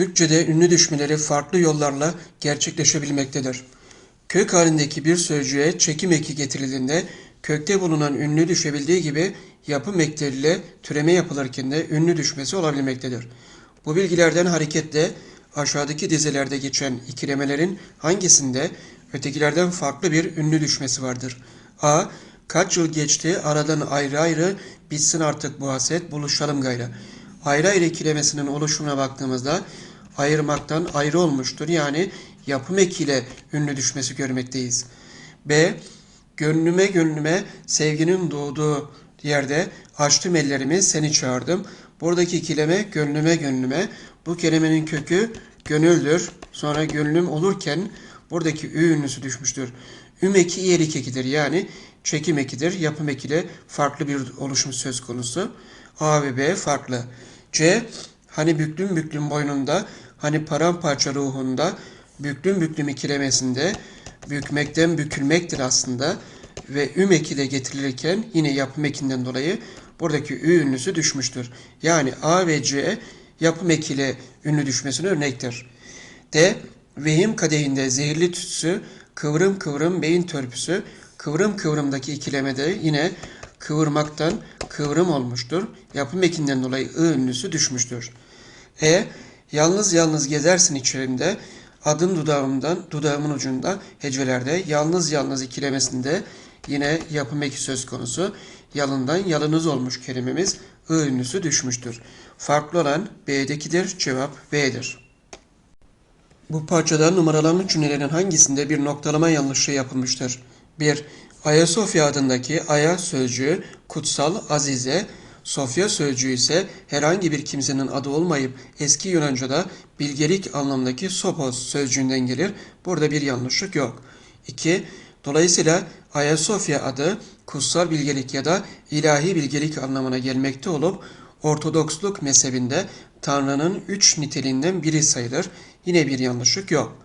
Türkçe'de ünlü düşmeleri farklı yollarla gerçekleşebilmektedir. Kök halindeki bir sözcüğe çekim eki getirildiğinde kökte bulunan ünlü düşebildiği gibi yapım ekleriyle türeme yapılırken de ünlü düşmesi olabilmektedir. Bu bilgilerden hareketle aşağıdaki dizelerde geçen ikilemelerin hangisinde ötekilerden farklı bir ünlü düşmesi vardır? A. Kaç yıl geçti aradan ayrı ayrı bitsin artık bu haset buluşalım gayrı. Ayrı ayrı ikilemesinin oluşumuna baktığımızda ayırmaktan ayrı olmuştur. Yani yapım ekiyle ünlü düşmesi görmekteyiz. B. Gönlüme gönlüme sevginin doğduğu yerde açtım ellerimi seni çağırdım. Buradaki ikileme gönlüme gönlüme. Bu kelimenin kökü gönüldür. Sonra gönlüm olurken buradaki ü ünlüsü düşmüştür. Üm eki iyelik ekidir. Yani çekim ekidir. Yapım ekiyle farklı bir oluşum söz konusu. A ve B farklı. C. Hani büklüm büklüm boynunda, hani paramparça ruhunda, büklüm büklüm ikilemesinde, bükmekten bükülmektir aslında ve üm eki de getirilirken yine yapım ekinden dolayı buradaki ü ünlüsü düşmüştür. Yani A ve C yapım ekiyle ünlü düşmesine örnektir. D. Vehim kadehinde zehirli tütsü, kıvrım kıvrım beyin törpüsü, kıvrım kıvrımdaki ikilemede yine kıvırmaktan kıvrım olmuştur. Yapım ekinden dolayı ı ünlüsü düşmüştür. E. Yalnız yalnız gezersin içerimde, adın dudağımdan, dudağımın ucunda hecelerde, yalnız yalnız ikilemesinde yine yapım eki söz konusu. Yalından yalınız olmuş kelimemiz ı ünlüsü düşmüştür. Farklı olan B'dekidir, cevap B'dir. Bu parçada numaralanmış cümlelerin hangisinde bir noktalama yanlışlığı yapılmıştır? 1. Ayasofya adındaki Aya sözcüğü kutsal, azize, Sofya sözcüğü ise herhangi bir kimsenin adı olmayıp eski Yunanca'da bilgelik anlamındaki sopos sözcüğünden gelir. Burada bir yanlışlık yok. 2. Dolayısıyla Ayasofya adı kutsal bilgelik ya da ilahi bilgelik anlamına gelmekte olup Ortodoksluk mezhebinde Tanrı'nın üç niteliğinden biri sayılır. Yine bir yanlışlık yok.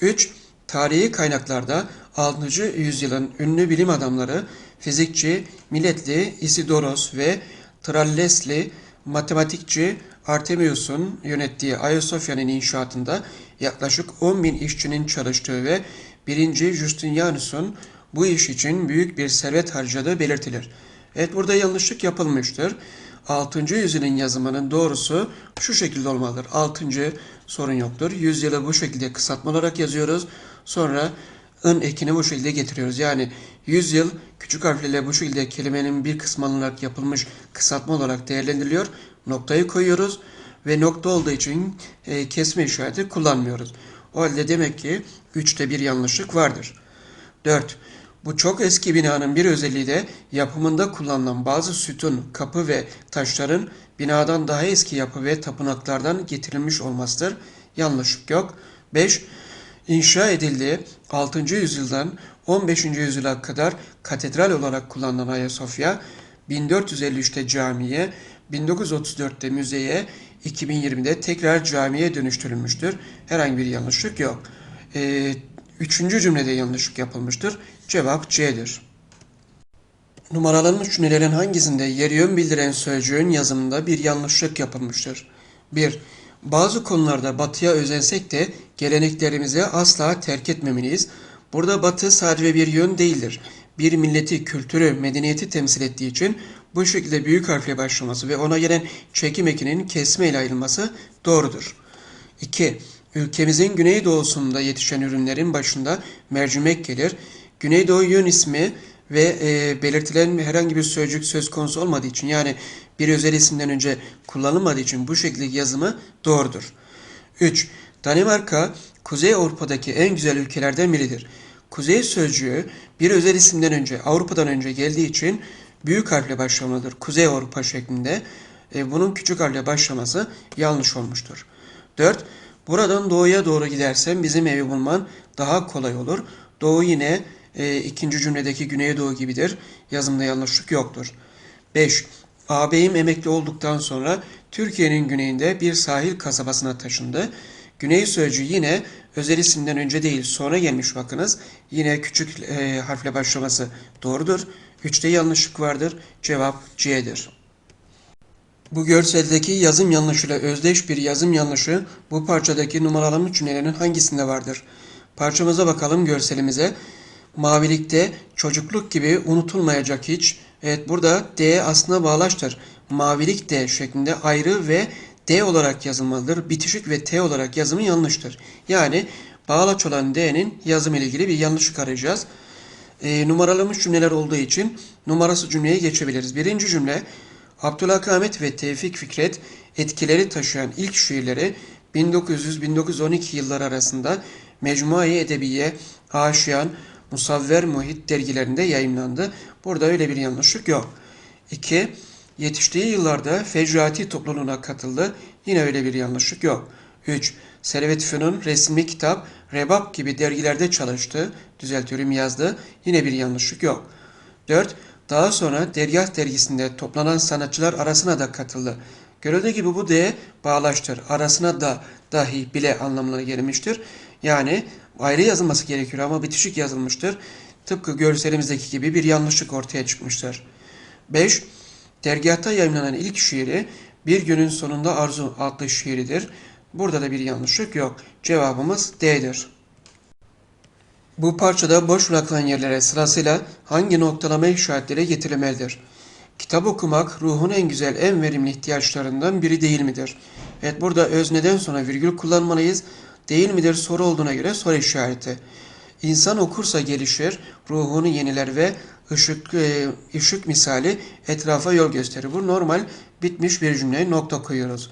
3. Tarihi kaynaklarda 6. yüzyılın ünlü bilim adamları fizikçi Miletli Isidoros ve Trallesli matematikçi Artemius'un yönettiği Ayasofya'nın inşaatında yaklaşık 10 bin işçinin çalıştığı ve 1. Justinianus'un bu iş için büyük bir servet harcadığı belirtilir. Evet burada yanlışlık yapılmıştır. 6. yüzyılın yazımının doğrusu şu şekilde olmalıdır. 6. sorun yoktur. Yüzyılı bu şekilde kısaltma olarak yazıyoruz. Sonra ın ekini bu şekilde getiriyoruz. Yani yüzyıl küçük harflerle bu şekilde kelimenin bir kısmı alınarak yapılmış kısaltma olarak değerlendiriliyor. Noktayı koyuyoruz ve nokta olduğu için e, kesme işareti kullanmıyoruz. O halde demek ki 3'te bir yanlışlık vardır. 4. Bu çok eski binanın bir özelliği de yapımında kullanılan bazı sütun, kapı ve taşların binadan daha eski yapı ve tapınaklardan getirilmiş olmasıdır. Yanlışlık yok. 5. İnşa edildiği 6. yüzyıldan 15. yüzyıla kadar katedral olarak kullanılan Ayasofya 1453'te camiye, 1934'te müzeye, 2020'de tekrar camiye dönüştürülmüştür. Herhangi bir yanlışlık yok. Ee, üçüncü cümlede yanlışlık yapılmıştır. Cevap C'dir. Numaralanmış cümlelerin hangisinde yeri yön bildiren sözcüğün yazımında bir yanlışlık yapılmıştır? 1. Bazı konularda batıya özensek de geleneklerimizi asla terk etmemeliyiz. Burada batı sadece bir yön değildir. Bir milleti, kültürü, medeniyeti temsil ettiği için bu şekilde büyük harfle başlaması ve ona gelen çekim ekinin kesme ile ayrılması doğrudur. 2. Ülkemizin güneydoğusunda yetişen ürünlerin başında mercimek gelir. Güneydoğu yön ismi ve e, belirtilen herhangi bir sözcük söz konusu olmadığı için yani bir özel isimden önce kullanılmadığı için bu şekilde yazımı doğrudur. 3. Danimarka Kuzey Avrupa'daki en güzel ülkelerden biridir. Kuzey sözcüğü bir özel isimden önce Avrupa'dan önce geldiği için büyük harfle başlamalıdır. Kuzey Avrupa şeklinde. E, bunun küçük harfle başlaması yanlış olmuştur. 4. Buradan doğuya doğru gidersen bizim evi bulman daha kolay olur. Doğu yine e, ikinci cümledeki güneydoğu gibidir. Yazımda yanlışlık yoktur. 5. Ağabeyim emekli olduktan sonra Türkiye'nin güneyinde bir sahil kasabasına taşındı. Güney sözcüğü yine özel isimden önce değil sonra gelmiş bakınız. Yine küçük e, harfle başlaması doğrudur. 3'te yanlışlık vardır. Cevap C'dir. Bu görseldeki yazım yanlışıyla özdeş bir yazım yanlışı bu parçadaki numaralanmış cümlelerin hangisinde vardır? Parçamıza bakalım görselimize. Mavilikte çocukluk gibi unutulmayacak hiç. Evet burada D aslında bağlaçtır. Mavilik D şeklinde ayrı ve D olarak yazılmalıdır. Bitişik ve T olarak yazımı yanlıştır. Yani bağlaç olan D'nin yazım ile ilgili bir yanlışlık arayacağız. E, numaralanmış cümleler olduğu için numarası cümleye geçebiliriz. Birinci cümle Abdülhakamet ve Tevfik Fikret etkileri taşıyan ilk şiirleri 1900-1912 yılları arasında Mecmua-i Edebiye, Aşiyan, Musavver Muhit dergilerinde yayımlandı. Burada öyle bir yanlışlık yok. 2. Yetiştiği yıllarda Fecrati topluluğuna katıldı. Yine öyle bir yanlışlık yok. 3. Servet Fünun resmi kitap, Rebab gibi dergilerde çalıştı. Düzeltiyorum yazdı. Yine bir yanlışlık yok. 4. Daha sonra Dergah dergisinde toplanan sanatçılar arasına da katıldı. Görüldüğü gibi bu D bağlaçtır. Arasına da dahi bile anlamına gelmiştir. Yani ayrı yazılması gerekiyor ama bitişik yazılmıştır. Tıpkı görselimizdeki gibi bir yanlışlık ortaya çıkmıştır. 5. Dergahta yayınlanan ilk şiiri Bir Günün Sonunda Arzu adlı şiiridir. Burada da bir yanlışlık yok. Cevabımız D'dir. Bu parçada boş bırakılan yerlere sırasıyla hangi noktalama işaretleri getirilmelidir? Kitap okumak ruhun en güzel, en verimli ihtiyaçlarından biri değil midir? Evet burada özneden sonra virgül kullanmalıyız. Değil midir soru olduğuna göre soru işareti. İnsan okursa gelişir, ruhunu yeniler ve ışık, e, ışık misali etrafa yol gösterir. Bu normal bitmiş bir cümleye nokta koyuyoruz.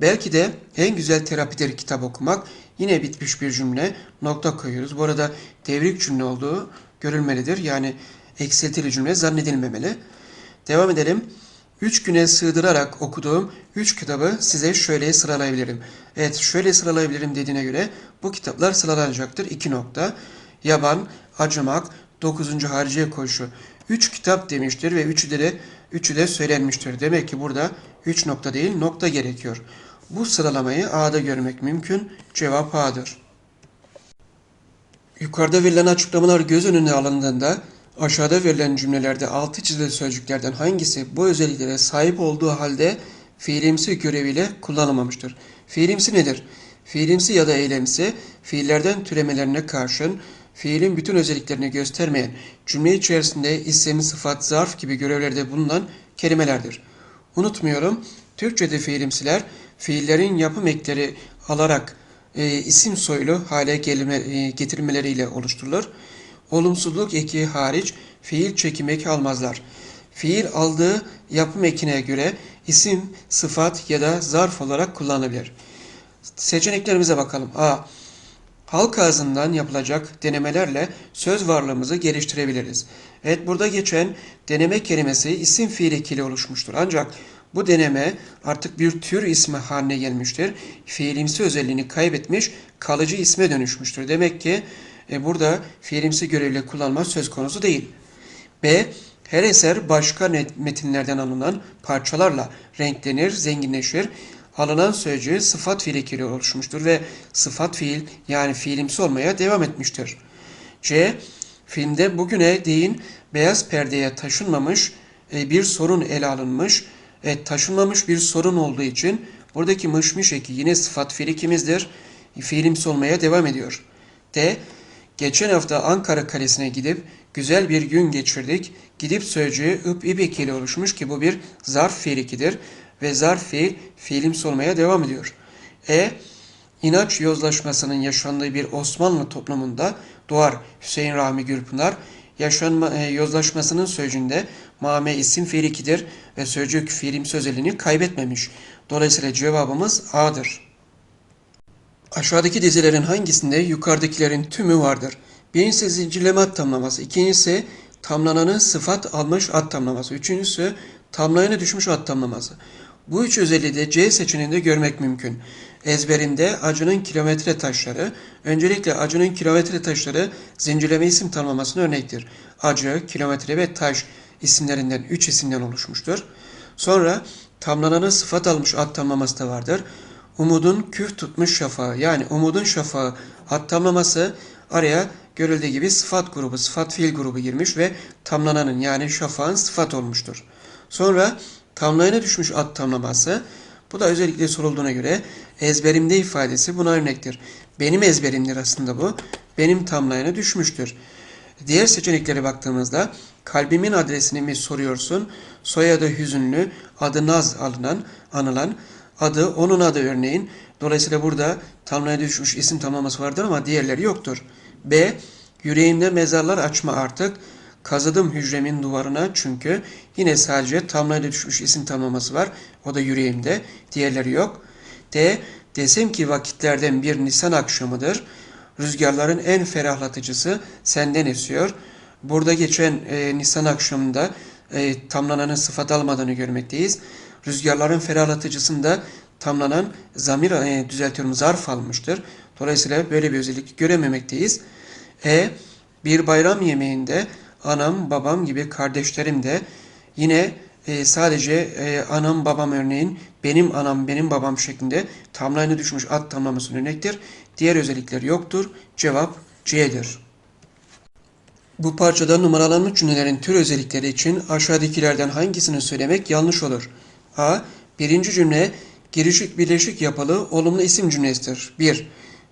Belki de en güzel terapidir kitap okumak. Yine bitmiş bir cümle nokta koyuyoruz. Bu arada devrik cümle olduğu görülmelidir. Yani eksiltili cümle zannedilmemeli. Devam edelim. Üç güne sığdırarak okuduğum üç kitabı size şöyle sıralayabilirim. Evet şöyle sıralayabilirim dediğine göre bu kitaplar sıralanacaktır. İki nokta. Yaban, Acımak, Dokuzuncu Hariciye Koşu. Üç kitap demiştir ve üçü de, üçü de söylenmiştir. Demek ki burada üç nokta değil nokta gerekiyor. Bu sıralamayı A'da görmek mümkün. Cevap A'dır. Yukarıda verilen açıklamalar göz önüne alındığında aşağıda verilen cümlelerde altı çizili sözcüklerden hangisi bu özelliklere sahip olduğu halde fiilimsi göreviyle kullanılmamıştır? Fiilimsi nedir? Fiilimsi ya da eylemsi fiillerden türemelerine karşın fiilin bütün özelliklerini göstermeyen cümle içerisinde isim, sıfat, zarf gibi görevlerde bulunan kelimelerdir. Unutmuyorum, Türkçe'de fiilimsiler fiillerin yapım ekleri alarak e, isim soylu hale gelme, e, getirmeleriyle oluşturulur. Olumsuzluk eki hariç fiil çekim eki almazlar. Fiil aldığı yapım ekine göre isim, sıfat ya da zarf olarak kullanılabilir. Seçeneklerimize bakalım. A. Halk ağzından yapılacak denemelerle söz varlığımızı geliştirebiliriz. Evet burada geçen deneme kelimesi isim fiil ekiyle oluşmuştur. Ancak bu deneme artık bir tür ismi haline gelmiştir. Fiilimsi özelliğini kaybetmiş, kalıcı isme dönüşmüştür. Demek ki e, burada fiilimsi görevle kullanma söz konusu değil. B. Her eser başka metinlerden alınan parçalarla renklenir, zenginleşir. Alınan sözcüğü sıfat fiil ekiyle oluşmuştur ve sıfat fiil yani fiilimsi olmaya devam etmiştir. C. Filmde bugüne değin beyaz perdeye taşınmamış e, bir sorun ele alınmış. Evet, taşınmamış bir sorun olduğu için buradaki mışmış eki yine sıfat fiil ekimizdir. Fiilimsi olmaya devam ediyor. D. Geçen hafta Ankara Kalesi'ne gidip güzel bir gün geçirdik. Gidip sözcüğü ıp ip ekiyle oluşmuş ki bu bir zarf fiil ekidir ve zarf fiil fiilimsi olmaya devam ediyor. E. İnanç yozlaşmasının yaşandığı bir Osmanlı toplumunda doğar Hüseyin Rahmi Gürpınar. Yaşanma, e, yozlaşmasının sözcüğünde mame isim fiil ikidir ve sözcük fiilimsi özelliğini kaybetmemiş. Dolayısıyla cevabımız A'dır. Aşağıdaki dizilerin hangisinde yukarıdakilerin tümü vardır? Birincisi zincirleme at tamlaması, ikincisi tamlananın sıfat almış at tamlaması, üçüncüsü tamlayanı düşmüş at tamlaması. Bu üç özelliği de C seçeneğinde görmek mümkün. Ezberinde acının kilometre taşları, öncelikle acının kilometre taşları zincirleme isim tanımlamasına örnektir. Acı, kilometre ve taş isimlerinden üç isimden oluşmuştur. Sonra tamlananı sıfat almış ad tamlaması da vardır. Umudun küf tutmuş şafağı yani umudun şafağı ad tamlaması araya görüldüğü gibi sıfat grubu, sıfat fiil grubu girmiş ve tamlananın yani şafağın sıfat olmuştur. Sonra tamlayana düşmüş ad tamlaması. Bu da özellikle sorulduğuna göre ezberimde ifadesi buna örnektir. Benim ezberimdir aslında bu. Benim tamlayana düşmüştür. Diğer seçeneklere baktığımızda kalbimin adresini mi soruyorsun? Soyadı hüzünlü, adı naz alınan, anılan, adı onun adı örneğin. Dolayısıyla burada tamlaya düşmüş isim tamlaması vardır ama diğerleri yoktur. B. Yüreğimde mezarlar açma artık. Kazıdım hücremin duvarına çünkü yine sadece tamlaya düşmüş isim tamlaması var. O da yüreğimde. Diğerleri yok. D. Desem ki vakitlerden bir Nisan akşamıdır. Rüzgarların en ferahlatıcısı senden esiyor. Burada geçen e, Nisan akşamında e, tamlananın sıfat almadığını görmekteyiz. Rüzgarların ferahlatıcısında tamlanan zamir e, düzeltiyorum zarf almıştır. Dolayısıyla böyle bir özellik görememekteyiz. E bir bayram yemeğinde anam, babam gibi kardeşlerim de yine e, sadece e, anam, babam örneğin benim anam, benim babam şeklinde tamlayına düşmüş ad tamlaması örnektir. Diğer özellikleri yoktur. Cevap C'dir. Bu parçada numaralanmış cümlelerin tür özellikleri için aşağıdakilerden hangisini söylemek yanlış olur? A. Birinci cümle girişik birleşik yapılı olumlu isim cümlesidir. 1.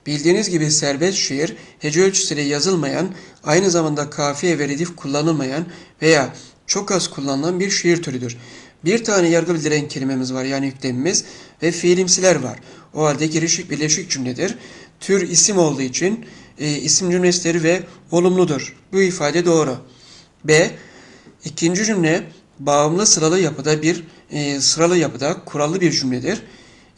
Bildiğiniz gibi serbest şiir, hece ölçüsüyle yazılmayan, aynı zamanda kafiye ve redif kullanılmayan veya çok az kullanılan bir şiir türüdür. Bir tane yargı bildiren kelimemiz var yani yüklemimiz ve fiilimsiler var. O halde girişik birleşik cümledir. Tür isim olduğu için e, isim cümlesidir ve olumludur. Bu ifade doğru. B. İkinci cümle bağımlı sıralı yapıda bir e, sıralı yapıda kurallı bir cümledir.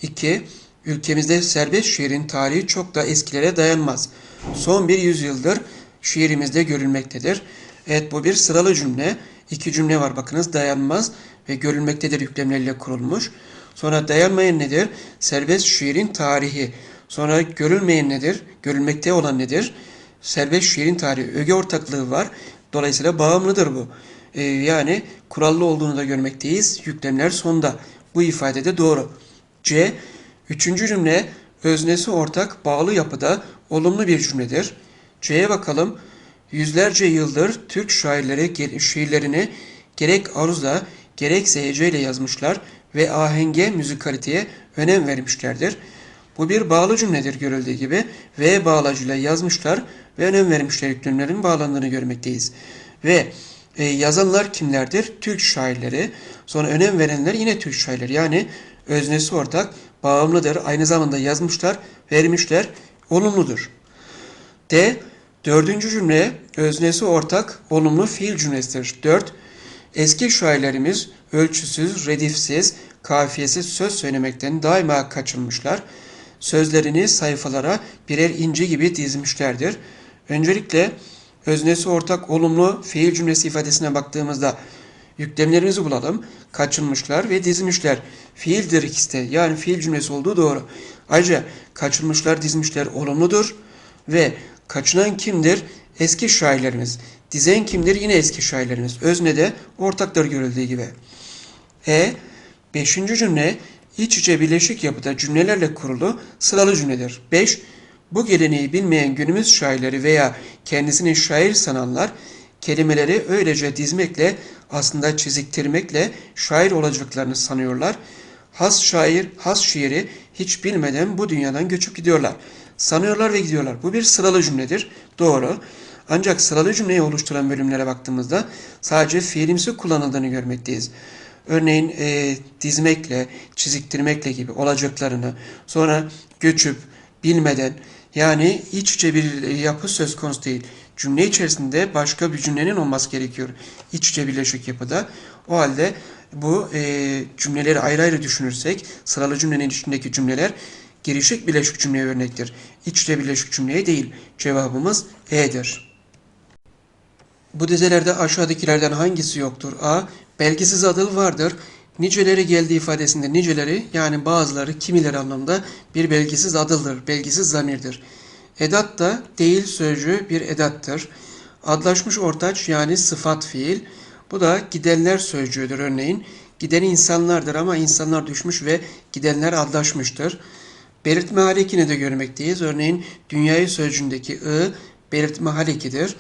2. Ülkemizde serbest şiirin tarihi çok da eskilere dayanmaz. Son bir yüzyıldır şiirimizde görülmektedir. Evet bu bir sıralı cümle. İki cümle var bakınız dayanmaz ve görülmektedir yüklemleriyle kurulmuş. Sonra dayanmayan nedir? Serbest şiirin tarihi. Sonra görülmeyen nedir? Görülmekte olan nedir? Serbest şiirin tarihi. Öge ortaklığı var. Dolayısıyla bağımlıdır bu. Ee, yani kurallı olduğunu da görmekteyiz. Yüklemler sonda. Bu ifade de doğru. C. Üçüncü cümle öznesi ortak bağlı yapıda olumlu bir cümledir. C'ye bakalım. Yüzlerce yıldır Türk şairleri şiirlerini gerek aruzla gerekse heceyle yazmışlar ve ahenge, müzikaliteye önem vermişlerdir. Bu bir bağlı cümledir görüldüğü gibi. V bağlacıyla yazmışlar ve önem vermişler yüklemlerin bağlandığını görmekteyiz. Ve e, yazanlar kimlerdir? Türk şairleri. Sonra önem verenler yine Türk şairleri. Yani öznesi ortak, bağımlıdır. Aynı zamanda yazmışlar, vermişler, olumludur. D. Dördüncü cümle öznesi ortak, olumlu fiil cümlesidir. 4. Eski şairlerimiz ölçüsüz, redifsiz, kafiyesiz söz söylemekten daima kaçınmışlar. Sözlerini sayfalara birer inci gibi dizmişlerdir. Öncelikle öznesi ortak olumlu fiil cümlesi ifadesine baktığımızda yüklemlerimizi bulalım. Kaçınmışlar ve dizmişler. Fiildir ikisi de. Yani fiil cümlesi olduğu doğru. Ayrıca kaçınmışlar, dizmişler olumludur. Ve kaçınan kimdir? Eski şairlerimiz. Dizen kimdir? Yine eski şairlerimiz. Özne de ortaklar görüldüğü gibi. E. Beşinci cümle iç içe birleşik yapıda cümlelerle kurulu sıralı cümledir. 5. Bu geleneği bilmeyen günümüz şairleri veya kendisini şair sananlar kelimeleri öylece dizmekle aslında çiziktirmekle şair olacaklarını sanıyorlar. Has şair, has şiiri hiç bilmeden bu dünyadan göçüp gidiyorlar. Sanıyorlar ve gidiyorlar. Bu bir sıralı cümledir. Doğru. Ancak sıralı cümleyi oluşturan bölümlere baktığımızda sadece fiilimsi kullanıldığını görmekteyiz. Örneğin e, dizmekle, çiziktirmekle gibi olacaklarını, sonra göçüp, bilmeden, yani iç içe bir yapı söz konusu değil. Cümle içerisinde başka bir cümlenin olması gerekiyor. İç içe birleşik yapıda. O halde bu e, cümleleri ayrı ayrı düşünürsek sıralı cümlenin içindeki cümleler girişik birleşik cümleye örnektir. İç içe birleşik cümleye değil. Cevabımız E'dir. Bu dizelerde aşağıdakilerden hangisi yoktur? A. Belgisiz adı vardır. Niceleri geldiği ifadesinde niceleri yani bazıları kimileri anlamında bir belgisiz adıldır, belgisiz zamirdir. Edat da değil sözcüğü bir edattır. Adlaşmış ortaç yani sıfat fiil. Bu da gidenler sözcüğüdür örneğin. Giden insanlardır ama insanlar düşmüş ve gidenler adlaşmıştır. Belirtme harekini de görmekteyiz. Örneğin dünyayı sözcüğündeki ı belirtme harekidir.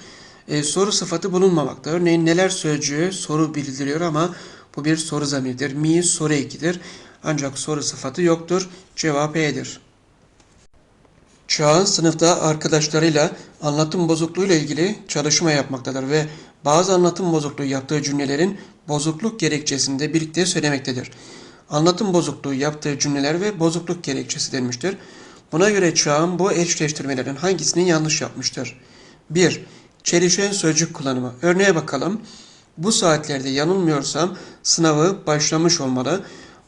E, soru sıfatı bulunmamakta. Örneğin neler sözcüğü soru bildiriyor ama Bu bir soru zamiridir. Mi soru ekidir. Ancak soru sıfatı yoktur. Cevap E'dir. Çağan sınıfta arkadaşlarıyla anlatım bozukluğuyla ilgili çalışma yapmaktadır ve bazı anlatım bozukluğu yaptığı cümlelerin bozukluk gerekçesini birlikte söylemektedir. Anlatım bozukluğu yaptığı cümleler ve bozukluk gerekçesi denmiştir. Buna göre Çağan bu eşleştirmelerin hangisini yanlış yapmıştır? 1. Çelişen sözcük kullanımı. Örneğe bakalım. Bu saatlerde yanılmıyorsam sınavı başlamış olmalı.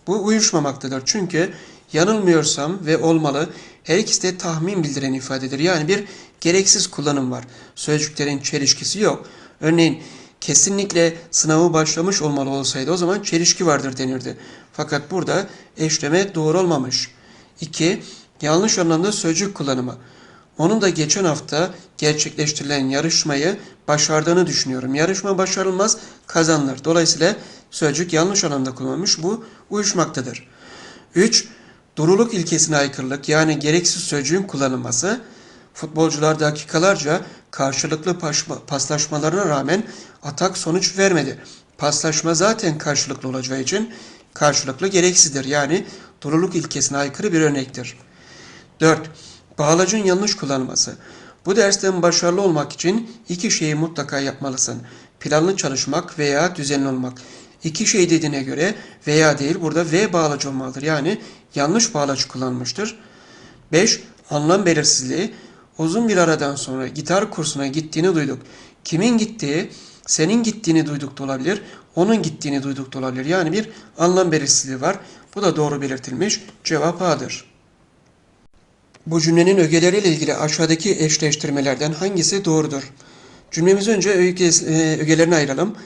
Bu uyuşmamaktadır. Çünkü yanılmıyorsam ve olmalı her ikisi de tahmin bildiren ifadedir. Yani bir gereksiz kullanım var. Sözcüklerin çelişkisi yok. Örneğin kesinlikle sınavı başlamış olmalı olsaydı o zaman çelişki vardır denirdi. Fakat burada eşleme doğru olmamış. 2. Yanlış anlamda sözcük kullanımı. Onun da geçen hafta gerçekleştirilen yarışmayı başardığını düşünüyorum. Yarışma başarılmaz, kazanılır. Dolayısıyla sözcük yanlış anlamda kullanılmış. Bu uyuşmaktadır. 3. Duruluk ilkesine aykırılık yani gereksiz sözcüğün kullanılması. Futbolcular dakikalarca karşılıklı paslaşmalarına rağmen atak sonuç vermedi. Paslaşma zaten karşılıklı olacağı için karşılıklı gereksizdir. Yani duruluk ilkesine aykırı bir örnektir. 4. Bağlacın yanlış kullanılması. Bu dersten başarılı olmak için iki şeyi mutlaka yapmalısın. Planlı çalışmak veya düzenli olmak. İki şey dediğine göre veya değil burada ve bağlaç olmalıdır. Yani yanlış bağlaç kullanmıştır. 5. Anlam belirsizliği. Uzun bir aradan sonra gitar kursuna gittiğini duyduk. Kimin gittiği, senin gittiğini duyduk da olabilir, onun gittiğini duyduk da olabilir. Yani bir anlam belirsizliği var. Bu da doğru belirtilmiş. Cevap A'dır. Bu cümlenin ögeleriyle ilgili aşağıdaki eşleştirmelerden hangisi doğrudur? Cümlemizi önce öge, e, ögelerine ayıralım.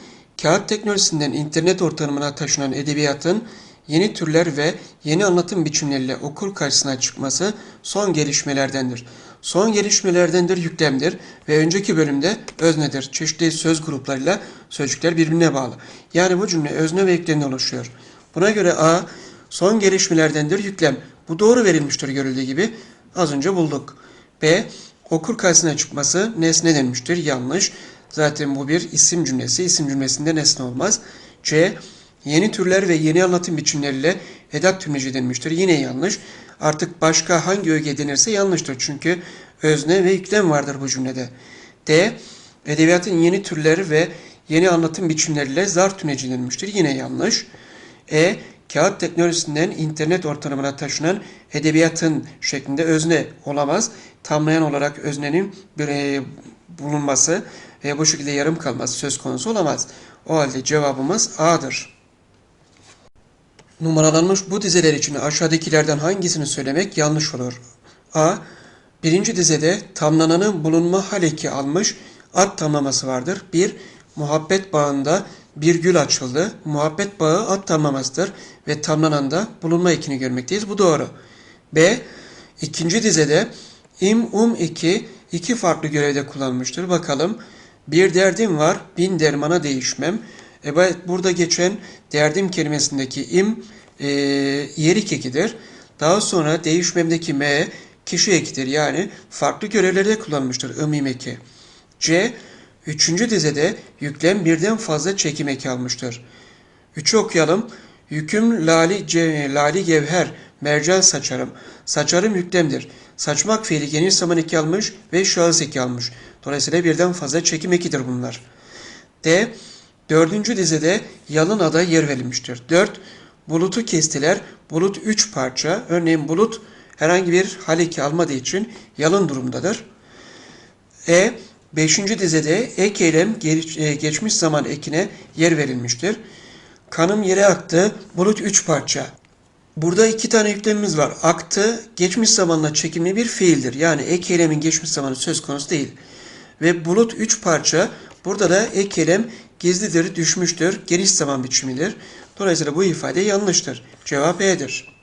Kağıt teknolojisinden internet ortamına taşınan edebiyatın yeni türler ve yeni anlatım biçimleriyle okul karşısına çıkması son gelişmelerdendir. Son gelişmelerdendir yüklemdir ve önceki bölümde öznedir. Çeşitli söz gruplarıyla sözcükler birbirine bağlı. Yani bu cümle özne ve yüklemden oluşuyor. Buna göre A son gelişmelerdendir yüklem. Bu doğru verilmiştir görüldüğü gibi. Az önce bulduk. B. Okur karşısına çıkması nesne denmiştir. Yanlış. Zaten bu bir isim cümlesi. İsim cümlesinde nesne olmaz. C. Yeni türler ve yeni anlatım biçimleriyle edat tümleci denmiştir. Yine yanlış. Artık başka hangi öge denirse yanlıştır. Çünkü özne ve yüklem vardır bu cümlede. D. Edebiyatın yeni türleri ve yeni anlatım biçimleriyle zar tümleci denmiştir. Yine yanlış. E kağıt teknolojisinden internet ortamına taşınan edebiyatın şeklinde özne olamaz. Tamlayan olarak öznenin bir, bulunması ve bu şekilde yarım kalması söz konusu olamaz. O halde cevabımız A'dır. Numaralanmış bu dizeler için aşağıdakilerden hangisini söylemek yanlış olur? A. Birinci dizede tamlananın bulunma haleki almış ad tamlaması vardır. 1. Muhabbet bağında bir gül açıldı. Muhabbet bağı ad tamlamasıdır ve tamlananda bulunma ekini görmekteyiz. Bu doğru. B. İkinci dizede im, um, iki, iki farklı görevde kullanmıştır. Bakalım. Bir derdim var, bin dermana değişmem. E, burada geçen derdim kelimesindeki im e, yerik ekidir. Daha sonra değişmemdeki m kişi ekidir. Yani farklı görevlerde kullanmıştır ımim eki. C. Üçüncü dizede yüklem birden fazla çekim eki almıştır. Üçü okuyalım. Yüküm lali, ce, lali gevher, mercan saçarım. Saçarım yüklemdir. Saçmak fiili geniş zaman eki almış ve şahıs eki almış. Dolayısıyla birden fazla çekim ekidir bunlar. D. Dördüncü dizede yalın ada yer verilmiştir. Dört. Bulutu kestiler. Bulut üç parça. Örneğin bulut herhangi bir hal eki almadığı için yalın durumdadır. E. Beşinci dizede ek eylem geçmiş zaman ekine yer verilmiştir. Kanım yere aktı. Bulut üç parça. Burada iki tane yüklemimiz var. Aktı geçmiş zamanla çekimli bir fiildir. Yani ek eylemin geçmiş zamanı söz konusu değil. Ve bulut üç parça. Burada da ek eylem gizlidir, düşmüştür, geniş zaman biçimidir. Dolayısıyla bu ifade yanlıştır. Cevap E'dir.